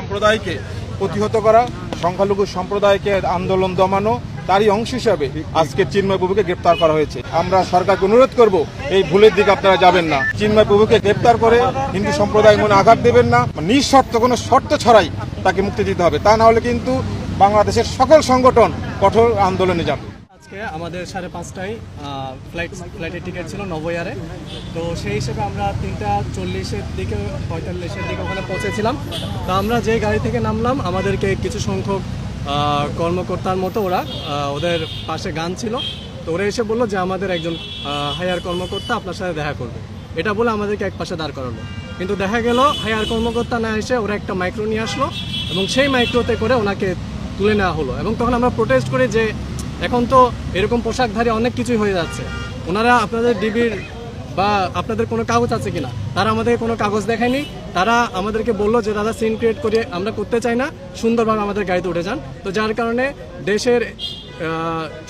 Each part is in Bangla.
সম্প্রদায়কে প্রতিহত করা, সংখ্যালঘু সম্প্রদায়কে আন্দোলন দমানো, তারই অংশ হিসাবে আজকে চিন্ময় প্রভুকে গ্রেপ্তার করা হয়েছে। আমরা সরকারকে অনুরোধ করব, এই ভুলের দিকে আপনারা যাবেন না। চিন্ময় প্রভুকে গ্রেপ্তার করে হিন্দু সম্প্রদায় মনে আঘাত দেবেন না, নিঃশর্ত কোনো শর্ত ছড়াই তাকে মুক্তি দিতে হবে। তা না হলে কিন্তু বাংলাদেশের সকল সংগঠন কঠোর আন্দোলনে যাবে। আজকে আমাদের সাড়ে পাঁচটায় ফ্লাইট ফ্লাইটের টিকিট ছিল নবয়ারে তো সেই হিসেবে আমরা তিনটা চল্লিশের দিকে, পঁয়তাল্লিশের দিকে ওখানে পৌঁছেছিলাম। তো আমরা যে গাড়ি থেকে নামলাম, আমাদেরকে কিছু সংখ্যক কর্মকর্তার মতো ওরা ওদের পাশে গান ছিল। তো ওরা এসে বলল যে আমাদের একজন হায়ার কর্মকর্তা আপনার সাথে দেখা করবে। এটা বলে আমাদেরকে এক পাশে দাঁড় করালো। কিন্তু দেখা গেল হায়ার কর্মকর্তা না এসে ওরা একটা মাইক্রো নিয়ে আসলো এবং সেই মাইক্রোতে করে ওনাকে তুলে নেওয়া হলো। এবং তখন আমরা প্রোটেস্ট করি যে এখন তো এরকম পোশাকধারী অনেক কিছুই হয়ে যাচ্ছে। ওনারা আপনাদের ডিবির বা আপনাদের কোনো কাগজ আছে কিনা? তারা আমাদের কোনো কাগজ দেখায়নি। তারা আমাদেরকে বলল যে, দাদা সিন ক্রিয়েট করে আমরা করতে চাই না। সুন্দরভাবে আমাদের গাড়িতে উঠে যান। তো যার কারণে দেশের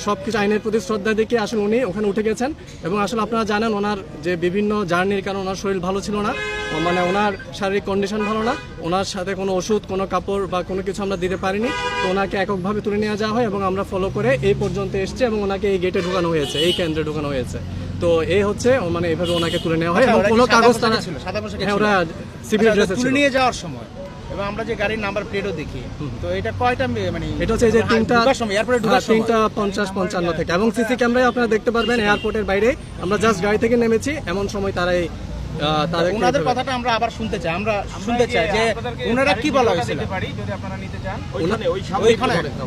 সব কিছু আইনের প্রতি শ্রদ্ধা দেখে আসলে উনি ওখানে উঠে গেছেন এবং আসলে আপনারা জানেন ওনার যে বিভিন্ন জার্নির কারণে ওনার শরীর ভালো ছিল না মানে ওনার শারীরিক কন্ডিশন ভালো না ওনার সাথে কোনো ওষুধ কোনো কাপড় বা কোনো কিছু আমরা দিতে পারিনি। তো ওনাকে এককভাবে তুলে নিয়ে যাওয়া হয় এবং আমরা ফলো করে এই পর্যন্ত এসছে এবং ওনাকে এই গেটে ঢুকানো হয়েছে এই কেন্দ্রে ঢুকানো হয়েছে। তো এই হচ্ছে মানে এভাবে ওনাকে তুলে নেওয়া হয় আচ্ছা, এবং কোনো কাগজ তারা ছিল? সাদা পোশাকে হ্যাঁ ওরা সিভিল আচ্ছা, ড্রেসে তুলে ছিল। নিয়ে যাওয়ার সময়? এবং আমরা যে গাড়ির নাম্বার প্লেটও দেখি তো এটা কয়টা মানে এটা হচ্ছে যে হ্যাঁ, তিনটা এয়ারপোর্টে হ্যাঁ, ঢোকার সময় তিনটা পঞ্চাশ পঞ্চান্ন থেকে। এবং সিসি ক্যামেরায় আপনারা দেখতে পারবেন এয়ারপোর্টের বাইরে। আমরা জাস্ট গাড়ি থেকে নেমেছি এমন সময় তারাই আহ, তাদেরকে ওনাদের কথাটা আমরা আবার শুনতে চাই। আমরা শুনতে চাই যে ওনারা কি বলা হয়েছিল?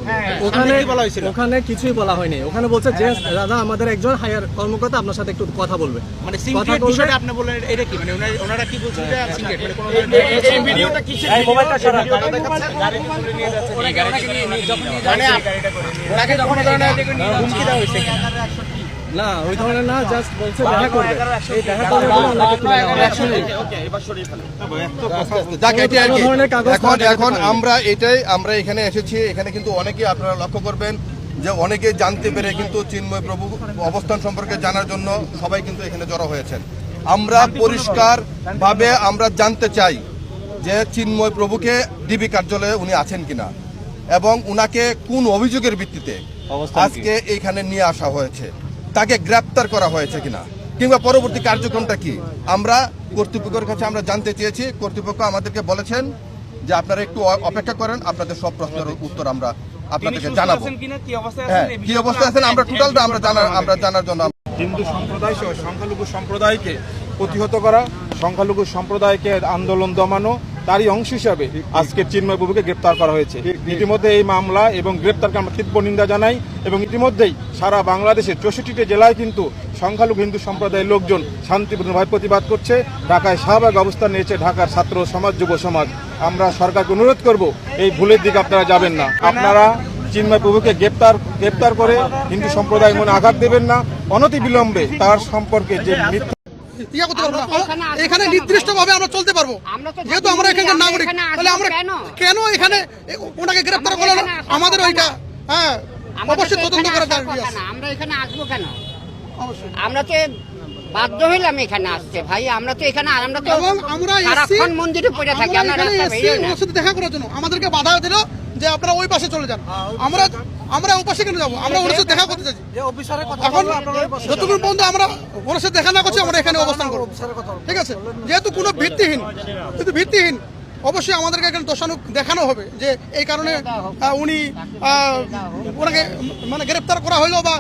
হ্যাঁ, ওখানে বলা হয়েছিল? ওখানে কিছুই বলা হয়নি। ওখানে বলছে যে দাদা আমাদের একজন হায়ার কর্মকর্তা আপনার সাথে একটু কথা বলবে। মানে বিষয়টা আপনি বললেন এটা কি? মানে ওনারা- ওনারা কি বলছেন যে সিক্রেট মানে এই ভিডিওটা কিসের মোবাইলটা সারা গাড়ি তুলে নিয়ে যাচ্ছে। এই গাড়িটাকে নিয়ে নিয়ে যাচ্ছে। ওনাকে যখন ধরনের হুমকি দেওয়া হয়েছে না ওই ধরনের না জাস্ট বলছে দেখা করবে। এই দেখা করবে এখন এখন আমরা এটাই আমরা এখানে এসেছি। এখানে কিন্তু অনেকেই আপনারা লক্ষ্য করবেন যে অনেকে জানতে পেরে কিন্তু চিন্ময় প্রভু অবস্থান সম্পর্কে জানার জন্য সবাই কিন্তু এখানে জড়ো হয়েছেন। আমরা পরিষ্কার ভাবে আমরা জানতে চাই যে চিন্ময় প্রভুকে ডিবি কার্যালয়ে উনি আছেন কিনা এবং উনাকে কোন অভিযোগের ভিত্তিতে আজকে এইখানে নিয়ে আসা হয়েছে। তাকে গ্রেপ্তার করা হয়েছে কিনা? কিংবা পরবর্তী কার্যক্রমটা কি? আমরা কর্তৃপক্ষের কাছে আমরা জানতে চেয়েছি। কর্তৃপক্ষ আমাদেরকে বলেছেন যে আপনারা একটু অপেক্ষা করেন আপনাদের সব প্রশ্নের উত্তর আমরা আপনাদেরকে জানাব। হ্যাঁ কি অবস্থা আছেন? আমরা টোটালটা আমরা জানার আমরা জানার জন্য হিন্দু সম্প্রদায় সহ সংখ্যালঘু সম্প্রদায়কে প্রতিহত করা সংখ্যালঘু সম্প্রদায়কে আন্দোলন দমানো তারই অংশ হিসাবে আজকে চিন্ময় বাবুকে গ্রেপ্তার করা হয়েছে। ইতিমধ্যে এই মামলা এবং গ্রেপ্তারকে আমরা তীব্র নিন্দা জানাই এবং ইতিমধ্যেই সারা বাংলাদেশের চৌষট্টিটি জেলায় কিন্তু সংখ্যালঘু হিন্দু সম্প্রদায়ের লোকজন শান্তিপূর্ণভাবে প্রতিবাদ করছে। ঢাকায় শাহবাগ অবস্থান নিয়েছে ঢাকার ছাত্র সমাজ যুব সমাজ। আমরা সরকারকে অনুরোধ করব এই ভুলের দিকে আপনারা যাবেন না। আপনারা চিন্ময় প্রভুকে গ্রেপ্তার গ্রেপ্তার করে হিন্দু সম্প্রদায় মনে আঘাত দেবেন না। অনতি বিলম্বে তার সম্পর্কে যে মিথ্যা ইয়া করতে পারব না। আমরা তো এখানে আমরা চলতে পারব। তো যেহেতু আমরা এখানকার নাগরিক তাহলে আমরা কেন? এখানে ওনাকে গ্রেপ্তার আমরা করল না? আমাদের ওইটা হ্যাঁ অবশ্যই তদন্ত আছে। আমরা এখানে আসব কেন? আমরা তো বাধ্য হইলাম এখানে আসতে ভাই। আমরা তো এখানে আমরা তো আমরা মন্দিরে পড়ে থাকি। আমরা রাস্তা বেরিয়ে দেখা করার জন্য। আমাদেরকে বাধা দিল। যে আপনারা ওই পাশে চলে যান। আমরা আমরা ওই পাশে কেন যাব? আমরা ওনার সাথে দেখা করতে চাইছি এখন যতক্ষণ পর্যন্ত আমরা ওনার সাথে দেখা না করছি আমরা এখানে অবস্থান করব। ঠিক আছে? যেহেতু কোনো ভিত্তিহীন কিন্তু ভিত্তিহীন অবশ্যই আমাদেরকে এখানে দোষানুক দেখানো হবে যে এই কারণে উনি ওনাকে মানে গ্রেপ্তার করা হলো বা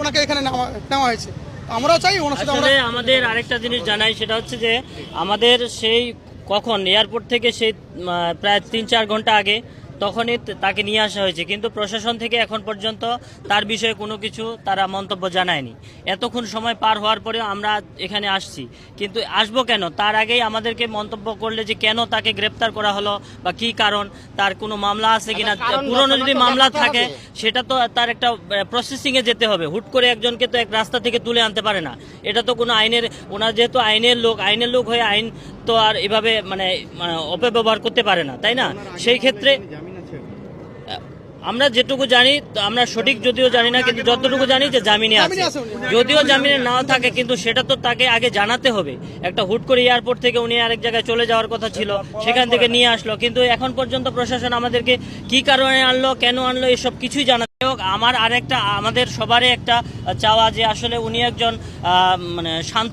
ওনাকে এখানে নেওয়া নেওয়া হয়েছে। আমরাও চাই ওনার সাথে আমরা আমাদের আরেকটা জিনিস জানাই সেটা হচ্ছে যে আমাদের সেই কখন এয়ারপোর্ট থেকে সেই প্রায় তিন চার ঘণ্টা আগে তখনই তাকে নিয়ে আসা হয়েছে। কিন্তু প্রশাসন থেকে এখন পর্যন্ত তার বিষয়ে কোনো কিছু তারা মন্তব্য জানায়নি। এতক্ষণ সময় পার হওয়ার পরেও আমরা এখানে আসছি। কিন্তু আসব কেন? তার আগেই আমাদেরকে মন্তব্য করলে যে কেন তাকে গ্রেপ্তার করা হলো বা কি কারণ তার কোনো মামলা আছে কিনা কারণ পুরনো যদি মামলা থাকে সেটা তো তার একটা প্রসেসিং এ যেতে হবে। হুট করে একজনকে তো এক রাস্তা থেকে তুলে আনতে পারে না। এটা তো কোনো আইনের ওনার যেহেতু আইনের লোক আইনের লোক হয়ে আইন তো আর এভাবে মানে মানে অপব্যবহার করতে পারে না তাই না? সেই ক্ষেত্রে আমরা যেটুকু জানি আমরা সঠিক যদিও জানি না কিন্তু যতটুকু জানি যে জামিনে আছে। যদিও জামিনে না থাকে কিন্তু সেটা তো তাকে আগে জানাতে হবে। একটা হুট করে এয়ারপোর্ট থেকে উনি আরেক জায়গায় চলে যাওয়ার কথা ছিল সেখান থেকে নিয়ে আসলো। কিন্তু এখন পর্যন্ত প্রশাসন আমাদেরকে কি কারণে আনলো কেন আনলো এসব কিছুই জানা আমার আরেকটা আমাদের সবারই একটা চাওয়া যে আসলে উনি একজন আহ, মানে শান্ত